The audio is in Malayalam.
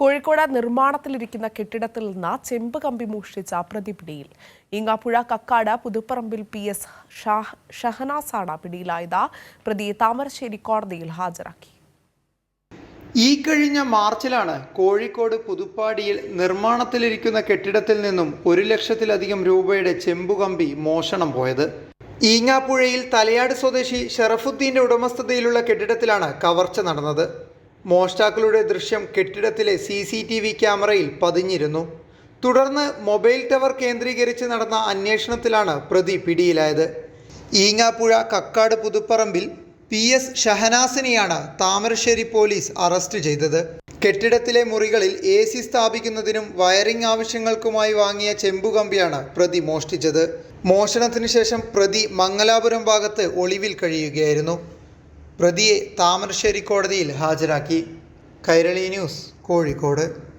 കോഴിക്കോട് നിർമ്മാണത്തിലിരിക്കുന്ന കെട്ടിടത്തിൽ നിന്ന് ചെമ്പ് കമ്പി മോഷ്ടിച്ച പ്രതി പിടിയിൽ ഈങ്ങാപ്പുഴ കക്കാട് പുതുപ്പറമ്പിൽ പി എസ് ഷാഹ് ഷഹനാസാണ് പിടിയിലായത്. പ്രതിയെ താമരശ്ശേരി കോടതിയിൽ ഹാജരാക്കി. ഈ കഴിഞ്ഞ മാർച്ചിലാണ് കോഴിക്കോട് പുതുപ്പാടിയിൽ നിർമ്മാണത്തിലിരിക്കുന്ന കെട്ടിടത്തിൽ നിന്നും ഒരു ലക്ഷത്തിലധികം രൂപയുടെ ചെമ്പുകമ്പി മോഷണം പോയത്. ഈങ്ങാപ്പുഴയിൽ തലയാട് സ്വദേശി ഷറഫുദ്ദീന്റെ ഉടമസ്ഥതയിലുള്ള കെട്ടിടത്തിലാണ് കവർച്ച നടന്നത്. മോഷ്ടാക്കളുടെ ദൃശ്യം കെട്ടിടത്തിലെ സി സി ടി വി ക്യാമറയിൽ പതിഞ്ഞിരുന്നു. തുടർന്ന് മൊബൈൽ ടവർ കേന്ദ്രീകരിച്ച് നടന്ന അന്വേഷണത്തിലാണ് പ്രതി പിടിയിലായത്. ഈങ്ങാപ്പുഴ കക്കാട് പുതുപ്പറമ്പിൽ പി എസ് ഷഹനാസിനെയാണ് താമരശ്ശേരി പോലീസ് അറസ്റ്റ് ചെയ്തത്. കെട്ടിടത്തിലെ മുറികളിൽ എ സി സ്ഥാപിക്കുന്നതിനും വയറിംഗ് ആവശ്യങ്ങൾക്കുമായി വാങ്ങിയ ചെമ്പുകമ്പിയാണ് പ്രതി മോഷ്ടിച്ചത്. മോഷണത്തിനു ശേഷം പ്രതി മംഗലാപുരം ഭാഗത്ത് ഒളിവിൽ കഴിയുകയായിരുന്നു. പ്രതിയെ താമരശ്ശേരി കോടതിയിൽ ഹാജരാക്കി. കൈരളി ന്യൂസ് കോഴിക്കോട്.